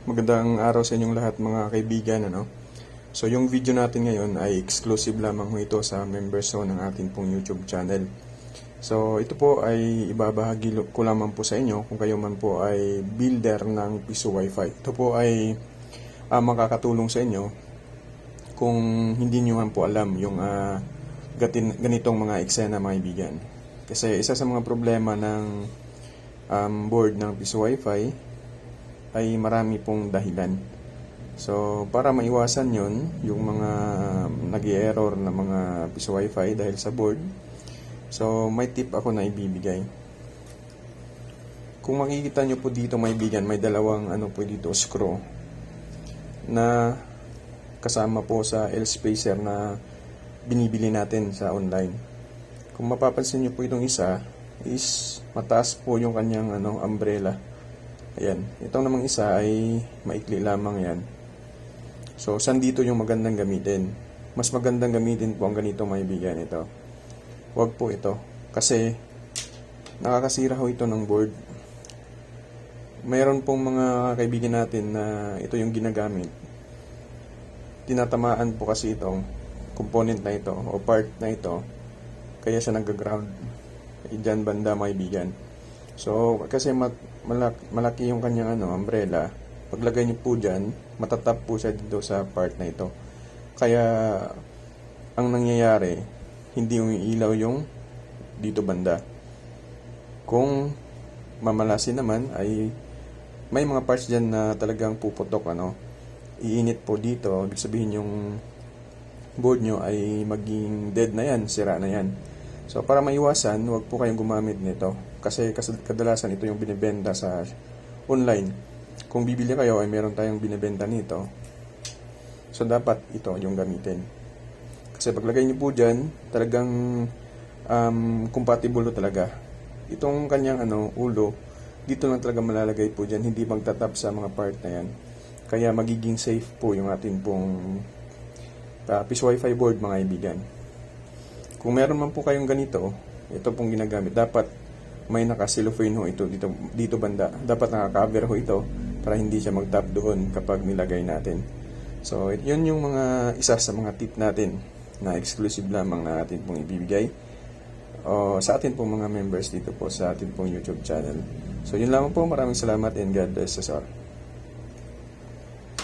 Magandang araw sa inyong lahat mga kaibigan. Ano? So yung video natin ngayon ay exclusive lamang ito sa members ho ng ating pong YouTube channel. So ito po ay ibabahagi ko lamang po sa inyo kung kayo man po ay builder ng piso wifi. Ito po ay ah, makakatulong sa inyo kung hindi nyo man po alam yung ah, gatin, ganitong mga eksena mga kaibigan. Kasi isa sa mga problema ng um, board ng piso wifi ay marami pong dahilan. So, para maiwasan yon yung mga nag error na mga piso wifi dahil sa board, so may tip ako na ibibigay. Kung makikita nyo po dito may bigan, may dalawang ano po dito, screw na kasama po sa L-spacer na binibili natin sa online. Kung mapapansin nyo po itong isa, is mataas po yung kanyang ano, umbrella. Ayan. Itong namang isa ay maikli lamang yan. So, saan dito yung magandang gamitin? Mas magandang gamitin po ang ganito mga ibigan ito. Huwag po ito. Kasi, nakakasira ho ito ng board. Mayroon pong mga kaibigan natin na ito yung ginagamit. Tinatamaan po kasi itong component na ito o part na ito. Kaya siya nag-ground. Diyan banda mga ibigan. So, kasi mat, malak, malaki yung kanyang ano, umbrella, paglagay niyo po dyan, matatap po siya dito sa part na ito. Kaya, ang nangyayari, hindi yung ilaw yung dito banda. Kung mamalasin naman, ay may mga parts dyan na talagang puputok, ano, iinit po dito, ibig sabihin yung board nyo ay maging dead na yan, sira na yan. So, para maiwasan, huwag po kayong gumamit nito. Kasi kas- kadalasan ito yung binibenta sa online. Kung bibili kayo, ay meron tayong binibenta nito. So, dapat ito yung gamitin. Kasi paglagay niyo po dyan, talagang um, compatible talaga. Itong kanyang ano, ulo, dito lang talaga malalagay po dyan. Hindi magtatap sa mga part na yan. Kaya magiging safe po yung ating pong uh, Peace Wi-Fi board mga kaibigan. Kung meron man po kayong ganito, ito pong ginagamit. Dapat may naka-cellophane ho ito dito, dito banda. Dapat naka-cover ho ito para hindi siya mag-tap doon kapag nilagay natin. So, yun yung mga isa sa mga tip natin na exclusive lamang na atin pong ibibigay o sa atin pong mga members dito po sa atin pong YouTube channel. So, yun lamang po. Maraming salamat and God bless us all.